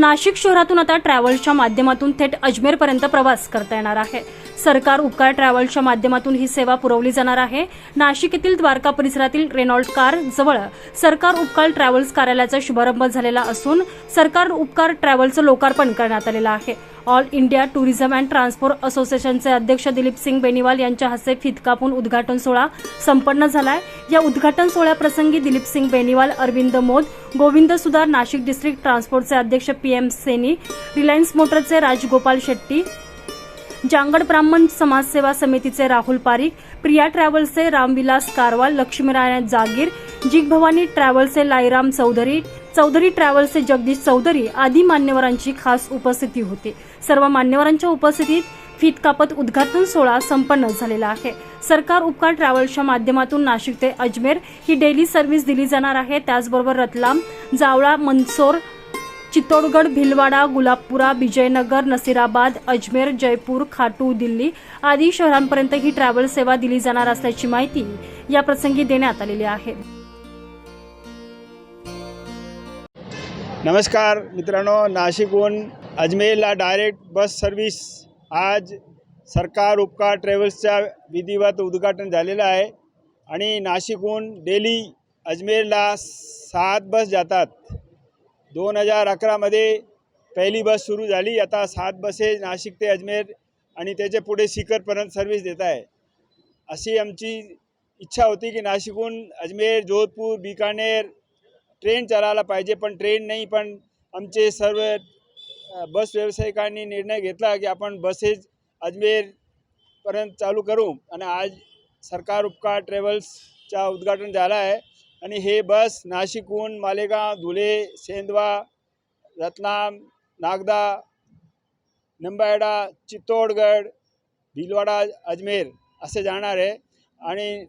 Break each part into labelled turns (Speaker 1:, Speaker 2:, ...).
Speaker 1: नाशिक शहरातून आता ट्रॅव्हल्सच्या माध्यमातून थेट अजमेरपर्यंत प्रवास करता येणार आहे. सरकार उपकार ट्रॅव्हल्सच्या माध्यमातून ही सेवा पुरवली जाणार आहे. नाशिक येथील द्वारका परिसरातील रेनॉल्ड कार जवळ सरकार उपकार ट्रॅव्हल्स कार्यालयाचा शुभारंभ झालेला असून सरकार उपकार ट्रॅव्हलचं लोकार्पण करण्यात आलेलं आहे. All India tourism and transport असोसिएशनचे अध्यक्ष दिलीप सिंग बेनीवाल यांच्या हस्ते फित कापून उद्घाटन सोहळा संपन्न झालाय. या उद्घाटन सोहळ्याप्रसंगी दिलीप सिंग बेनीवाल अरविंद मोद गोविंद सुधार नाशिक डिस्ट्रिक्ट ट्रान्सपोर्टचे अध्यक्ष पी एम सेनी रिलायन्स मोटरचे राजगोपाल शेट्टी जांगड ब्राह्मण समाजसेवा समितीचे राहुल पारिक प्रिया ट्रॅव्हल्सचे रामविलास कारवाल लक्ष्मीनारायण जागीर जिग भवानी ट्रॅव्हल्सचे लाईराम चौधरी चौधरी ट्रॅव्हल्सचे जगदीश चौधरी आदी मान्यवरांची खास उपस्थिती होती. सर्व मान्यवरांच्या उपस्थितीत फित कापत उद्घाटन सोहळा संपन्न झालेला आहे. सरकार उपकार ट्रॅव्हल्सच्या माध्यमातून नाशिक ते अजमेर ही डेली सर्व्हिस दिली जाणार आहे. त्याचबरोबर रतलाम जावळा मंदसोर चित्तोडगड भिलवाडा गुलाबपुरा विजयनगर नसीराबाद अजमेर जयपूर खाटू दिल्ली आदी शहरांपर्यंत ही ट्रॅव्हल सेवा दिली जाणार असल्याची माहिती या प्रसंगी देण्यात आलेली आहे.
Speaker 2: नमस्कार मित्रांनो नाशिकहून अजमेरला डायरेक्ट बस सर्व्हिस आज सरकार उपकार ट्रॅव्हल्सच्या विधिवत उद्घाटन झालेलं आहे. आणि नाशिकहून डेली अजमेरला सात बस जातात. दोन हजार अकरामध्ये पहिली बस सुरू झाली. आता सात बसेस नाशिक ते अजमेर आणि त्याच्या पुढे सीकरपर्यंत सर्व्हिस देत आहे. अशी आमची इच्छा होती की नाशिकहून अजमेर जोधपूर बिकानेर ट्रेन चालायला पाहिजे. पण ट्रेन नाही पण आमचे सर्व बस व्यावसायिकांनी निर्णय घेतला की आपण बसेस अजमेरपर्यंत चालू करू. आणि आज सरकार उपकार ट्रॅव्हल्सचा उद्घाटन झाला आहे. आणि हे बस नाशिकहून मालेगाव धुळे सेंदवा रत्नाम नागदा निंबायडा चित्तोडगड भिलवाडा अजमेर असे जाणार आहे. आणि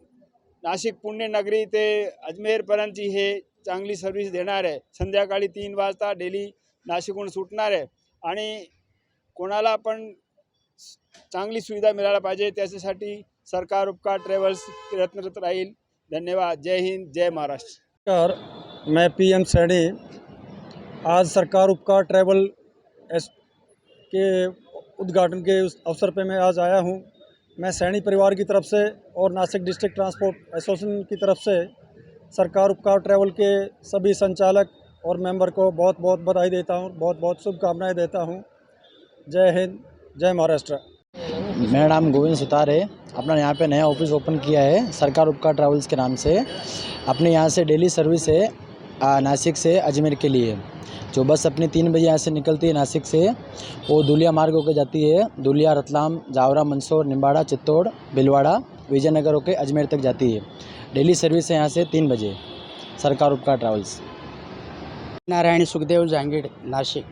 Speaker 2: नाशिक पुण्यनगरी ते अजमेरपर्यंतची हे चांगली सर्व्हिस देणार आहे. संध्याकाळी तीन वाजता डेली नाशिकहून सुटणार आहे. आणि कोणाला पण चांगली सुविधा मिळायला पाहिजे, त्याच्यासाठी सरकार उपकार, ट्रॅव्हल्स प्रयत्नरत राहील. धन्यवाद. जय हिंद, जय महाराष्ट्र.
Speaker 3: मैं पीएम सैनी. आज सरकार उपकार, ट्रैवल एस के उद्घाटन के उस अवसर पे मैं आज आया हूँ। मैं सैनी परिवार की तरफ़ से और नासिक डिस्ट्रिक्ट ट्रांसपोर्ट एसोसिएशन की तरफ़ से सरकार उपकार, ट्रैवल के सभी संचालक और मेंबर को बहुत बहुत बधाई देता हूँ, बहुत बहुत शुभकामनाएँ देता हूँ। जय हिंद, जय महाराष्ट्र।
Speaker 4: मेरा नाम गोविंद सुतार है अपना यहाँ पे नया ऑफ़िस ओपन किया है, सरकार उपकार ट्रैवल्स के नाम से। अपने यहाँ से डेली सर्विस है नासिक से अजमेर के लिए। जो बस अपनी तीन बजे यहाँ से निकलती है नासिक से, वो दुलिया मार्ग होकर जाती है, दुलिया, रतलाम, जावरा, मंदसौर निम्बाड़ा चित्तौड़ भिलवाड़ा विजयनगर होकर अजमेर तक जाती है। डेली सर्विस है यहाँ से तीन बजे, सरकार उपकार ट्रैवल्स।
Speaker 5: नारायण सुखदेव जहांगीर नासिक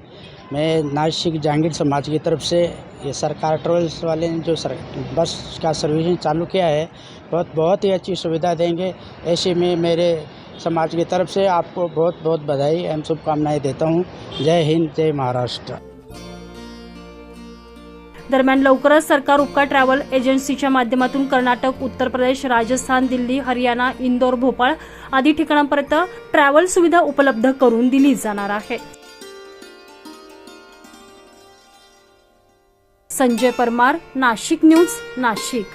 Speaker 5: मैं नासिक जहांगीर समाज की तरफ़ से ये सरकार ट्रेवल्स वाले ने जो सर, बस का सर्विसिंग चालू किया है, बहुत बहुत ही अच्छी सुविधा देंगे। ऐसे में मेरे समाज की तरफ़ से आपको बहुत बहुत बधाई एवं शुभकामनाएँ देता हूँ। जय हिंद, जय महाराष्ट्र।
Speaker 1: दरम्यान लवकरच सरकार उपकार ट्रॅव्हल एजन्सीच्या माध्यमातून कर्नाटक उत्तर प्रदेश राजस्थान दिल्ली हरियाणा इंदोर भोपाळ आदी ठिकाणांपर्यंत ट्रॅव्हल सुविधा उपलब्ध करून दिली जाणार आहे. संजय परमार नाशिक न्यूज नाशिक.